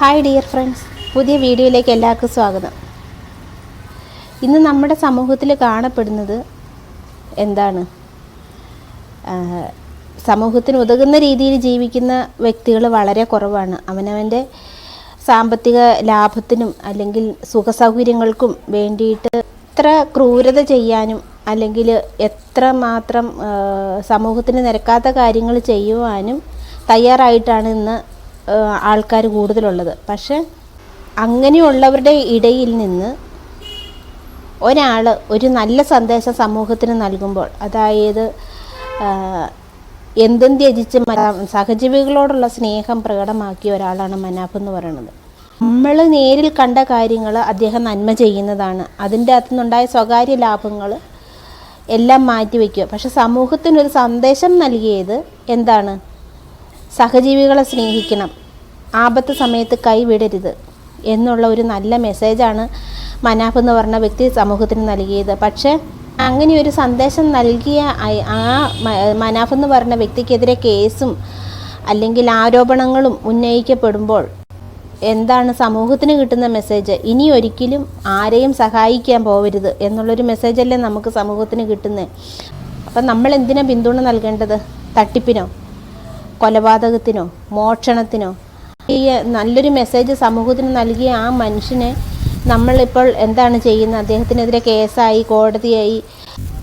Hi dear friends പുതിയ വീഡിയോയിലേക്ക് എല്ലാവർക്കും സ്വാഗതം. ഇന്ന് നമ്മുടെ സമൂഹത്തിൽ കാണപ്പെടുന്നത് എന്താണ്? സമൂഹത്തിന് ഉതകുന്ന രീതിയിൽ ജീവിക്കുന്ന വ്യക്തികൾ വളരെ കുറവാണ്. അവനവന്റെ സാമ്പത്തിക ലാഭത്തിനും അല്ലെങ്കിൽ സുഖസൗകര്യങ്ങൾക്കും വേണ്ടിയിട്ട് എത്ര ക്രൂരത ചെയ്യാനും അല്ലെങ്കിൽ എത്ര മാത്രം സമൂഹത്തിന് നിരക്കാത്ത കാര്യങ്ങൾ ചെയ്യുവാനും തയ്യാറായിട്ടാണ് ഇന്ന് ആൾക്കാർ കൂടുതലുള്ളത്. പക്ഷെ അങ്ങനെയുള്ളവരുടെ ഇടയിൽ നിന്ന് ഒരാൾ ഒരു നല്ല സന്ദേശം സമൂഹത്തിന് നൽകുമ്പോൾ അതായത് എന്തും ത്യജിച്ച് സഹജീവികളോടുള്ള സ്നേഹം പ്രകടമാക്കിയ ഒരാളാണ് മനാഫ് എന്ന് പറയുന്നത്. നമ്മൾ നേരിൽ കണ്ട കാര്യങ്ങൾ അദ്ദേഹം നന്മ ചെയ്യുന്നതാണ്. അതിന്റെ അകത്തു നിന്നുണ്ടായ സ്വകാര്യ ലാഭങ്ങൾ എല്ലാം മാറ്റിവെക്കുക പക്ഷെ സമൂഹത്തിനൊരു സന്ദേശം നൽകിയത് എന്താണ്? സഹജീവികളെ സ്നേഹിക്കണം. ആപത്ത് സമയത്ത് കൈവിടരുത് എന്നുള്ള ഒരു നല്ല മെസ്സേജാണ് മനാഫ് എന്ന് പറഞ്ഞ വ്യക്തി സമൂഹത്തിന് നൽകിയത്. പക്ഷേ അങ്ങനെ ഒരു സന്ദേശം നൽകിയ ആ മനാഫ് എന്ന് പറഞ്ഞ വ്യക്തിക്കെതിരെ കേസും അല്ലെങ്കിൽ ആരോപണങ്ങളും ഉന്നയിക്കപ്പെടുമ്പോൾ എന്താണ് സമൂഹത്തിന് കിട്ടുന്ന മെസ്സേജ് ഇനി ഒരിക്കലും ആരെയും സഹായിക്കാൻ പോവരുത് എന്നുള്ളൊരു മെസ്സേജല്ലേ നമുക്ക് സമൂഹത്തിന് കിട്ടുന്നത് അപ്പം നമ്മൾ എന്തിനാ പിന്തുണ നൽകേണ്ടത്? തട്ടിപ്പിനോ? കൊലപാതകത്തിനോ? മോഷണത്തിനോ? ഈ നല്ലൊരു മെസ്സേജ് സമൂഹത്തിന് നൽകിയ ആ മനുഷ്യനെ നമ്മളിപ്പോൾ എന്താണ് ചെയ്യുന്നത്? അദ്ദേഹത്തിനെതിരെ കേസായി കോടതിയായി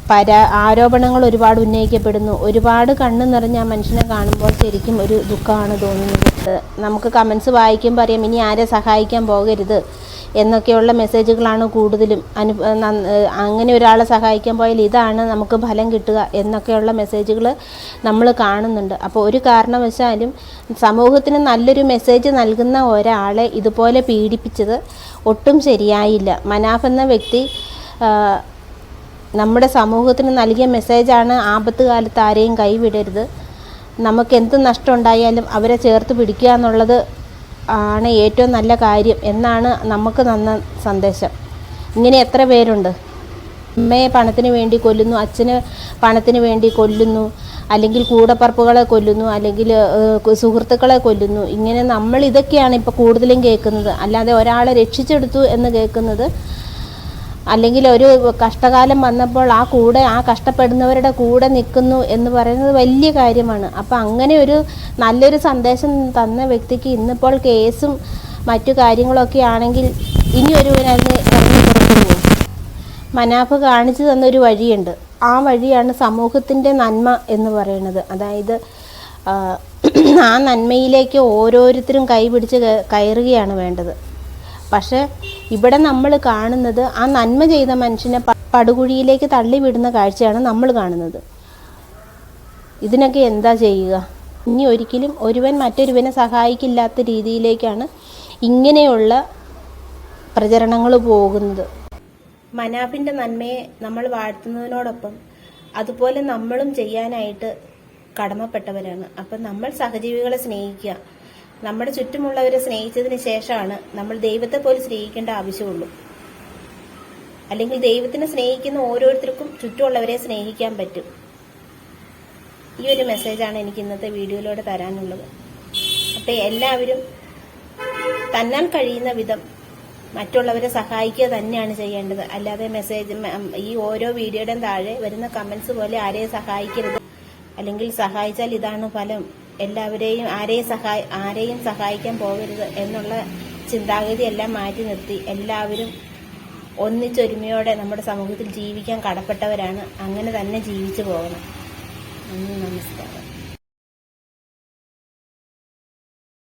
പരാ ആരോപണങ്ങൾ ഒരുപാട് ഉന്നയിക്കപ്പെടുന്നു. ഒരുപാട് കണ്ണ് നിറഞ്ഞ ആ മനുഷ്യനെ കാണുമ്പോൾ ശരിക്കും ഒരു ദുഃഖമാണ് തോന്നുന്നത്. നമുക്ക് കമൻസ് വായിക്കുമ്പോൾ അറിയാം ഇനി ആരെ സഹായിക്കാൻ പോകരുത്? എന്നൊക്കെയുള്ള മെസ്സേജുകളാണ് കൂടുതലും. അനു അങ്ങനെ ഒരാളെ സഹായിക്കാൻ പോയാൽ ഇതാണ് നമുക്ക് ഫലം കിട്ടുക എന്നൊക്കെയുള്ള മെസ്സേജുകൾ നമ്മൾ കാണുന്നുണ്ട്. അപ്പോൾ ഒരു കാരണവശാലും സമൂഹത്തിന് നല്ലൊരു മെസ്സേജ് നൽകുന്ന ഒരാളെ ഇതുപോലെ പീഡിപ്പിച്ചത് ഒട്ടും ശരിയായില്ല. മനാഫ് എന്ന വ്യക്തി നമ്മുടെ സമൂഹത്തിന് നൽകിയ മെസ്സേജാണ് ആപത്ത് കാലത്ത് ആരെയും കൈവിടരുത്. നമുക്ക് എന്ത് നഷ്ടം ഉണ്ടായാലും അവരെ ചേർത്ത് പിടിക്കുക എന്നുള്ളത് ആണ് ഏറ്റവും നല്ല കാര്യം എന്നാണ് നമുക്ക് തന്ന സന്ദേശം. ഇങ്ങനെ എത്ര പേരുണ്ട്? അമ്മയെ പണത്തിന് വേണ്ടി കൊല്ലുന്നു അച്ഛന് പണത്തിന് വേണ്ടി കൊല്ലുന്നു അല്ലെങ്കിൽ കൂടപ്പറപ്പുകളെ കൊല്ലുന്നു അല്ലെങ്കിൽ സുഹൃത്തുക്കളെ കൊല്ലുന്നു. ഇങ്ങനെ നമ്മൾ ഇതൊക്കെയാണ് ഇപ്പോൾ കൂടുതലും കേൾക്കുന്നത്. അല്ലാതെ ഒരാളെ രക്ഷിച്ചെടുത്തു എന്ന് കേൾക്കുന്നത് അല്ലെങ്കിൽ ഒരു കഷ്ടകാലം വന്നപ്പോൾ ആ കൂടെ ആ കഷ്ടപ്പെടുന്നവരുടെ കൂടെ നിൽക്കുന്നു എന്ന് പറയുന്നത് വലിയ കാര്യമാണ്. അപ്പം അങ്ങനെ ഒരു നല്ലൊരു സന്ദേശം തന്ന വ്യക്തിക്ക് ഇന്നിപ്പോൾ കേസും മറ്റു കാര്യങ്ങളൊക്കെ ആണെങ്കിൽ ഇനി ഒരു അതിന് ഇറങ്ങി പുറത്തു പോകും. മനാഫ് കാണിച്ചു തന്നൊരു വഴിയുണ്ട്. ആ വഴിയാണ് സമൂഹത്തിന്റെ നന്മ എന്ന് പറയുന്നത്. അതായത് ആ, നന്മയിലേക്ക് ഓരോരുത്തരും കൈപിടിച്ച് കയ- കയറുകയാണ് വേണ്ടത്. പക്ഷേ ഇവിടെ നമ്മൾ കാണുന്നത് ആ നന്മ ചെയ്ത മനുഷ്യനെ പടുകുഴിയിലേക്ക് തള്ളിവിടുന്ന കാഴ്ചയാണ് നമ്മൾ കാണുന്നത്. ഇതിനൊക്കെ എന്താ ചെയ്യുക? ഇനി ഒരിക്കലും ഒരുവൻ മറ്റൊരുവനെ സഹായിക്കില്ലാത്ത രീതിയിലേക്കാണ് ഇങ്ങനെയുള്ള പ്രചരണങ്ങൾ പോകുന്നത്. മനാഫിന്റെ നന്മയെ നമ്മൾ വാഴ്ത്തുന്നതിനോടൊപ്പം അതുപോലെ നമ്മളും ചെയ്യാനായിട്ട് കടമപ്പെട്ടവരാണ്. അപ്പം നമ്മൾ സഹജീവികളെ സ്നേഹിക്കുക. നമ്മുടെ ചുറ്റുമുള്ളവരെ സ്നേഹിച്ചതിന് ശേഷമാണ് നമ്മൾ ദൈവത്തെ പോലും സ്നേഹിക്കേണ്ട ആവശ്യമുള്ളൂ. അല്ലെങ്കിൽ ദൈവത്തിനെ സ്നേഹിക്കുന്ന ഓരോരുത്തർക്കും ചുറ്റുമുള്ളവരെ സ്നേഹിക്കാൻ പറ്റും. ഈ ഒരു മെസ്സേജാണ് എനിക്ക് ഇന്നത്തെ വീഡിയോയിലൂടെ തരാനുള്ളത്. അപ്പം എല്ലാവരും തന്നാൻ കഴിയുന്ന വിധം മറ്റുള്ളവരെ സഹായിക്കുക തന്നെയാണ് ചെയ്യേണ്ടത്. അല്ലാതെ മെസ്സേജ് ഈ ഓരോ വീഡിയോയുടെയും താഴെ വരുന്ന കമന്റ്സ് പോലെ ആരെയും സഹായിക്കരുത്. അല്ലെങ്കിൽ സഹായിച്ചാൽ ഇതാണ് ഫലം. എല്ലാവരെയും ആരെയും സഹായി ആരെയും സഹായിക്കാൻ പോകരുത് എന്നുള്ള ചിന്താഗതി എല്ലാം മാറ്റി നിർത്തി. എല്ലാവരും ഒന്നിച്ചൊരുമയോടെ നമ്മുടെ സമൂഹത്തിൽ ജീവിക്കാൻ കടപ്പെട്ടവരാണ്. അങ്ങനെ തന്നെ ജീവിച്ചു പോകണം. നന്ദി നമസ്കാരം.